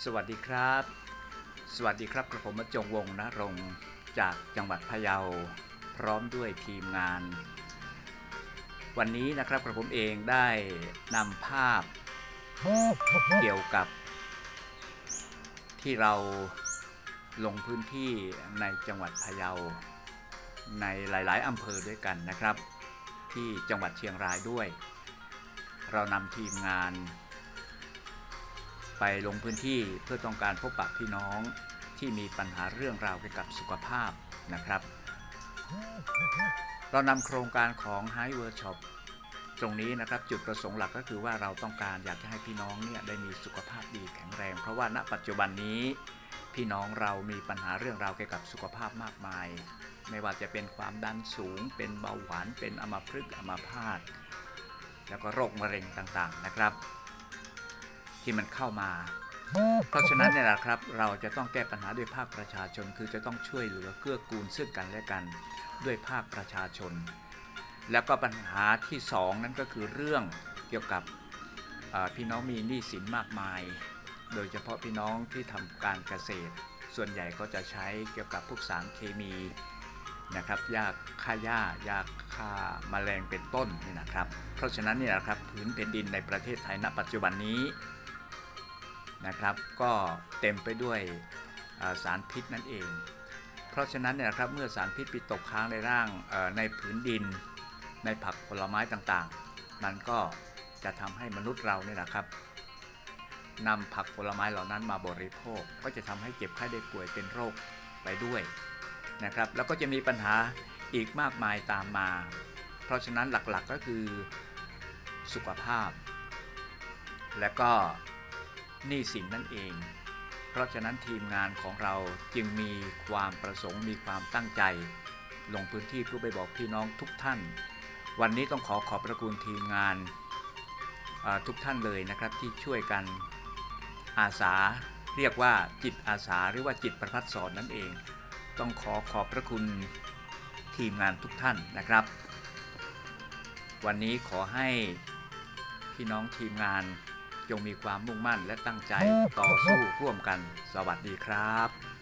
สวัสดีครับ สวัสดีครับกระผมมจงวงนะรงจากจังหวัดพะเยา พร้อมด้วยทีมงาน วันนี้นะครับกระผมเองได้นำภาพเกี่ยวกับ ที่เราลงพื้นที่ในจังหวัดพะเยา ในหลาย ๆอำเภอด้วยกันนะครับ ที่จังหวัดเชียงรายด้วย เรานำทีมงาน ไปลงพื้นที่เพื่อต้องการพบปะพี่น้องที่มีปัญหาเรื่องราวเกี่ยวกับสุขภาพนะครับ เรานำโครงการของ High Workshop ตรงนี้นะครับจุดประสงค์หลักก็คือว่าเราต้องการอยากจะให้พี่น้องเนี่ยได้มีสุขภาพดีแข็งแรง เพราะว่าณปัจจุบันนี้ พี่น้องเรามีปัญหาเรื่องราวเกี่ยวกับสุขภาพมากมาย ไม่ว่าจะเป็นความดันสูง เป็นเบาหวานเป็นอัมพฤกษ์อัมพาตแล้วก็โรคมะเร็งต่างๆนะครับ ที่มันเข้ามา เพราะฉะนั้นเนี่ยแหละครับเราจะต้องแก้ปัญหาด้วยภาคประชาชน คือจะต้องช่วยเหลือเกื้อกูลซึ่งกันและกันด้วยภาคประชาชน แล้วก็ปัญหาที่สองนั่นก็คือเรื่องเกี่ยวกับพี่น้องมีหนี้สินมากมาย โดยเฉพาะพี่น้องที่ทำการเกษตร ส่วนใหญ่ก็จะใช้เกี่ยวกับพวกสารเคมีนะครับยาฆ่าหญ้ายาฆ่าแมลงเป็นต้นนี่นะครับ เพราะฉะนั้นนี่นะครับพื้นแผ่นดินในประเทศไทยณปัจจุบันนี้ นะครับ ก็เต็มไปด้วยสารพิษนั่นเอง เพราะฉะนั้นเนี่ยนะครับเมื่อสารพิษไปตกค้างในร่างในผืนดิน ในผักผลไม้ต่างๆ มันก็จะทำให้มนุษย์เราเนี่ยนะครับนำผักผลไม้เหล่านั้นมาบริโภค ก็จะทำให้เจ็บไข้ได้ป่วยเป็นโรคไปด้วยนะครับ แล้วก็จะมีปัญหาอีกมากมายตามมา เพราะฉะนั้นหลักๆก็คือสุขภาพ และก็ นี้สินนั่นเอง เพราะฉะนั้นทีมงานของเราจึงมีความประสงค์มีความตั้งใจ ลงพื้นที่เพื่อไปบอกพี่น้องทุกท่าน วันนี้ต้องขอขอบพระคุณทีมงานทุกท่านเลยนะครับที่ช่วยกันอาสาเรียกว่าจิตอาสาหรือว่าจิตประพัดสอนนั่นเอง ต้องขอขอบพระคุณทีมงานทุกท่านนะครับ วันนี้ขอให้พี่น้องทีมงาน จงมีความมุ่งมั่นและตั้งใจต่อสู้ร่วมกัน สวัสดีครับ